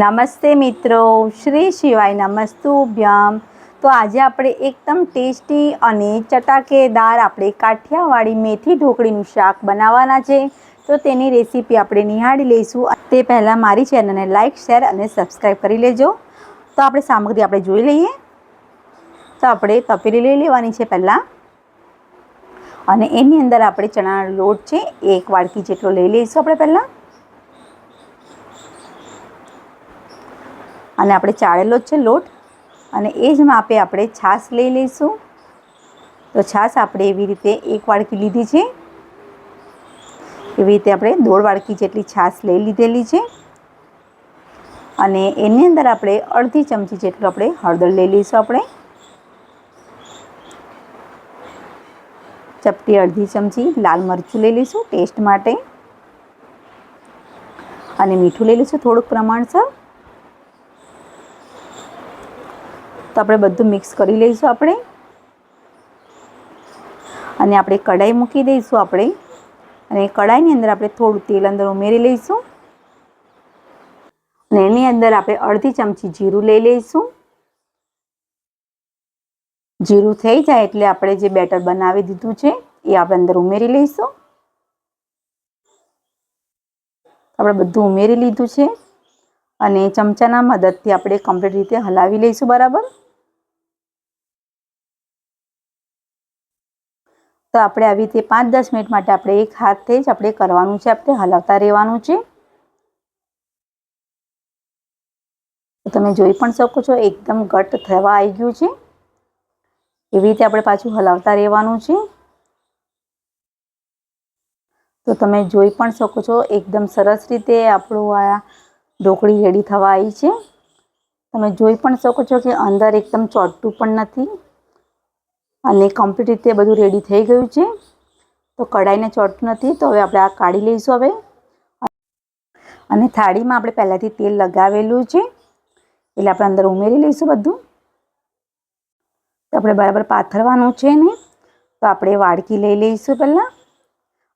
નમસ્તે મિત્રો, શ્રી શિવાય નમસ્તુભ્યમ તો આજે આપણે એકદમ ટેસ્ટી અને ચટાકેદાર આપણે કાઠિયાવાડી મેથી ઢોકળીનું શાક બનાવવાના છે. તો તેની રેસીપી આપણે નિહાળી લઈશું. તે પહેલાં મારી ચેનલને લાઇક શેર અને સબસ્ક્રાઈબ કરી લેજો. તો આપણે સામગ્રી આપણે જોઈ લઈએ. તો આપણે તપેલી લઈ લેવાની છે પહેલાં. અને એની અંદર આપણે ચણાનો લોટ છે, એક વાડકી જેટલો લઈ લઈશું આપણે પહેલાં. અને આપણે ચાળેલો જ છે લોટ. અને એ જ માપે આપણે છાશ લઈ લઈશું. તો છાશ આપણે એવી રીતે એક વાડકી લીધી છે. એવી રીતે આપણે દોઢ વાડકી જેટલી છાશ લઈ લીધેલી છે. અને એની અંદર આપણે અડધી ચમચી જેટલું આપણે હળદર લઈ લઈશું આપણે. ચપટી અડધી ચમચી લાલ મરચું લઈ લઈશું ટેસ્ટ માટે. અને મીઠું લઈ લઈશું થોડુંક પ્રમાણસર. તો આપણે બધું મિક્સ કરી લઈશું આપણે. અને આપણે કઢાઈ મૂકી દઈશું આપણે. અને કઢાઈની અંદર આપણે થોડું તેલ અંદર ઉમેરી લઈશું. અને એની અંદર આપણે અડધી ચમચી જીરું લઈ લઈશું. જીરું થઈ જાય એટલે આપણે જે બેટર બનાવી દીધું છે, એ આપણે અંદર ઉમેરી લઈશું. આપણે બધું ઉમેરી લીધું છે. અને ચમચાના મદદથી આપણે કમ્પ્લીટ રીતે હલાવી લઈશું બરાબર. તો આપણે આવી રીતે પાંચ દસ મિનિટ માટે આપણે એક હાથથી જ આપણે કરવાનું છે, આપણે હલાવતા રહેવાનું છે. તમે જોઈ પણ શકો છો, એકદમ ઘટ થવા આવી ગયું છે. એવી રીતે આપણે પાછું હલાવતા રહેવાનું છે. તો તમે જોઈ પણ શકો છો, એકદમ સરસ રીતે આપણું આ ઢોકળી રેડી થવા આવી છે. તમે જોઈ પણ શકો છો કે અંદર એકદમ ચોટતું પણ નથી. અને કમ્પ્લીટ રીતે બધું રેડી થઈ ગયું છે. તો કઢાઈને ચોટતું નથી, તો હવે આપણે આ કાઢી લઈશું હવે. અને થાળીમાં આપણે પહેલાંથી તેલ લગાવેલું છે. એટલે આપણે અંદર ઉમેરી લઈશું બધું. તો આપણે બરાબર પાથરવાનું છે ને. તો આપણે વાડકી લઈ લઈશું પહેલાં.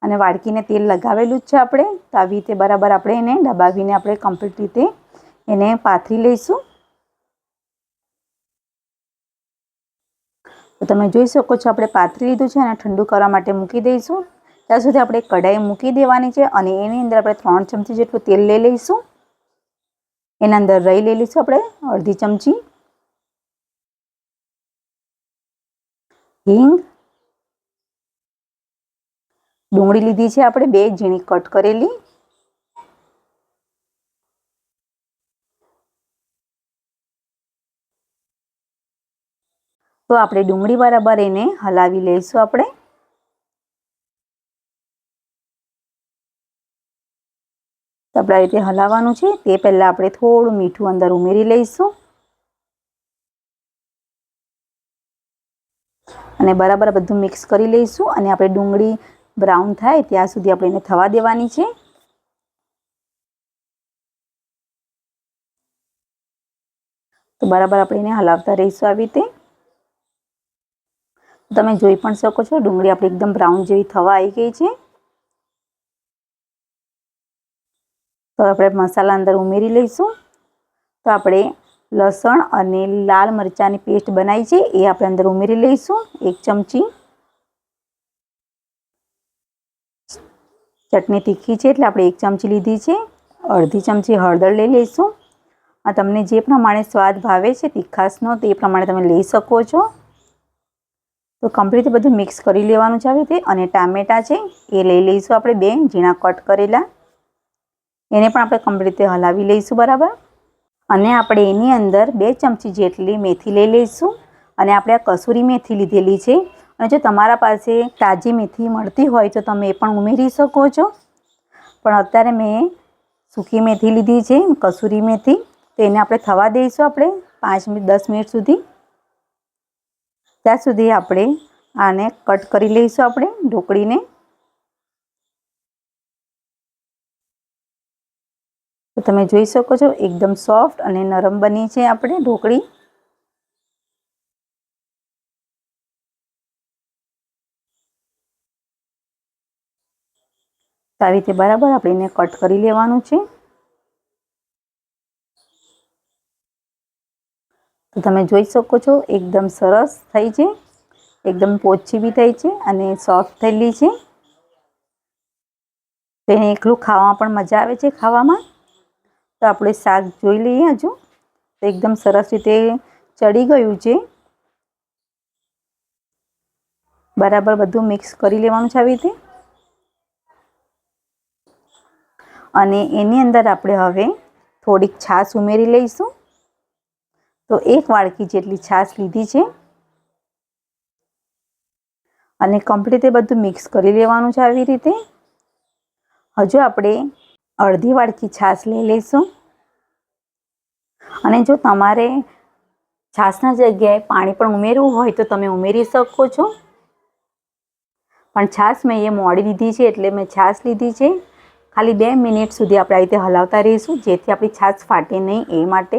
અને વાડકીને તેલ લગાવેલું જ છે આપણે. તો આવી રીતે બરાબર આપણે એને દબાવીને આપણે કમ્પ્લીટ રીતે એને પાથરી લઈશું. તો તમે જોઈ શકો છો, આપણે પાથરી લીધું છે અને ઠંડુ કરવા માટે મૂકી દઈશું. ત્યાં સુધી આપણે કઢાઈ મૂકી દેવાની છે અને એની અંદર આપણે ત્રણ ચમચી જેટલું તેલ લઈ લઈશું. એના અંદર રહી લઈ લઈશું આપણે અડધી ચમચી. હિંગ. ડુંગળી લીધી છે આપણે બે, ઝીણી કટ કરેલી. તો આપણે ડુંગળી બરાબર એને હલાવી લઈશું આપણે. આપણા રીતે હલાવવાનું છે. તે પહેલાં આપણે થોડું મીઠું અંદર ઉમેરી લઈશું. અને બરાબર બધું મિક્સ કરી લઈશું અને આપણે ડુંગળી બ્રાઉન થાય ત્યાં સુધી આપણે એને થવા દેવાની છે. તો બરાબર આપણે એને હલાવતા રહીશું આવી રીતે. તમે જોઈ પણ શકો છો, ડુંગળી આપણી એકદમ બ્રાઉન જેવી થવા આવી ગઈ છે. તો આપણે મસાલા અંદર ઉમેરી લઈશું. તો આપણે લસણ અને લાલ મરચાંની પેસ્ટ બનાવી છે, એ આપણે અંદર ઉમેરી લઈશું, એક ચમચી. ચટણી તીખી છે એટલે આપણે એક ચમચી લીધી છે, અડધી ચમચી હળદર લઈ લઈશું. આ તમને જે પ્રમાણે સ્વાદ ભાવે છે તીખાસનો તે પ્રમાણે તમે લઈ શકો છો. તો કમ્પ્લીટ બધું મિક્સ કરી લેવાનું છે આવી રીતે. અને ટામેટાં છે, એ લઈ લઈશું આપણે બે, ઝીણા કટ કરેલા. એને પણ આપણે કમ્પ્લીટ હલાવી લઈશું બરાબર. અને આપણે એની અંદર બે ચમચી જેટલી મેથી લઈ લઈશું. અને આપણે આ કસૂરી મેથી લીધેલી છે. અને જો તમારા પાસે તાજી મેથી મળતી હોય તો તમે એ પણ ઉમેરી શકો છો. પણ અત્યારે મેં સૂકી મેથી લીધી છે, કસૂરી મેથી. તો એને આપણે થવા દઈશું આપણે પાંચ મિનિટ, દસ મિનિટ સુધી. ત્યાં સુધી આપણે આને કટ કરી લઈશું આપણે ઢોકળીને. તો તમે જોઈ શકો છો, એકદમ સોફ્ટ અને નરમ બની છે આપણે ઢોકળી. આવી રીતે બરાબર આપણે એને કટ કરી લેવાનું છે. તો તમે જોઈ શકો છો, એકદમ સરસ થઈ છે. એકદમ પોચી બી થઈ છે અને સોફ્ટ થયેલી છે. તેને એકલું ખાવામાં પણ મજા આવે છે ખાવામાં. તો આપણે શાક જોઈ લઈએ હજુ. તો એકદમ સરસ રીતે ચડી ગયું છે. બરાબર બધું મિક્સ કરી લેવાનું છે આવી રીતે. અને એની અંદર આપણે હવે થોડીક છાશ ઉમેરી લઈશું. તો એક વાડકી જેટલી છાશ લીધી છે. અને કમ્પ્લીટ એ બધું મિક્સ કરી લેવાનું છે આવી રીતે. હજુ આપણે અડધી વાડકી છાશ લઈ લઈશું. અને જો તમારે છાશના જગ્યાએ પાણી પણ ઉમેરવું હોય તો તમે ઉમેરી શકો છો. પણ છાશ મેં એ મોડી લીધી છે એટલે મેં છાશ લીધી છે. ખાલી બે મિનિટ સુધી આપણે આ રીતે હલાવતા રહીશું, જેથી આપણી છાશ ફાટે નહીં એ માટે.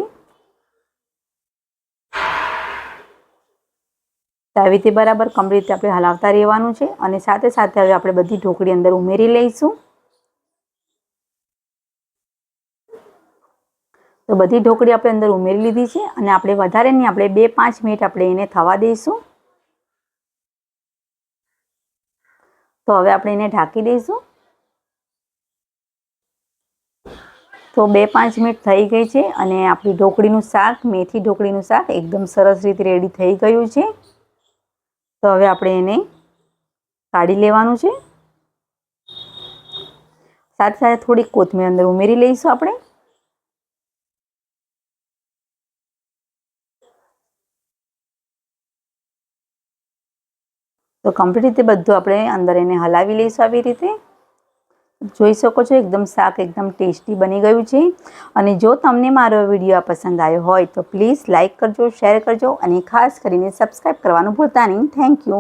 આવી રીતે બરાબર કમ્પ્લીટ રીતે આપણે હલાવતા રહેવાનું છે અને સાથે સાથે હવે આપણે બધી ઢોકળી અંદર ઉમેરી લઈશું. તો બધી ઢોકળી આપણે અંદર ઉમેરી લીધી છે અને આપણે વધારે નહીં, આપણે બે પાંચ મિનિટ આપણે એને થવા દઈશું. તો હવે આપણે એને ઢાંકી દઈશું. તો બે પાંચ મિનિટ થઈ ગઈ છે અને આપણી ઢોકળીનું શાક, મેથી ઢોકળીનું શાક એકદમ સરસ રીતે રેડી થઈ ગયું છે. તો હવે આપણે એને કાઢી લેવાનું છે. સાથે સાથે થોડીક કોથમીર અંદર ઉમેરી લઈશું આપણે. તો કમ્પ્લીટ રીતે બધું આપણે અંદર એને હલાવી લઈશું આવી રીતે. જોઈ શકો છો, એકદમ શાક, એકદમ ટેસ્ટી બની ગયું છે. અને જો તમને મારો વીડિયો પસંદ આવ્યો હોય તો પ્લીઝ લાઇક કરજો, શેર કરજો અને ખાસ કરીને સબસ્ક્રાઈબ કરવાનું ભૂલતા નહીં. Thank you.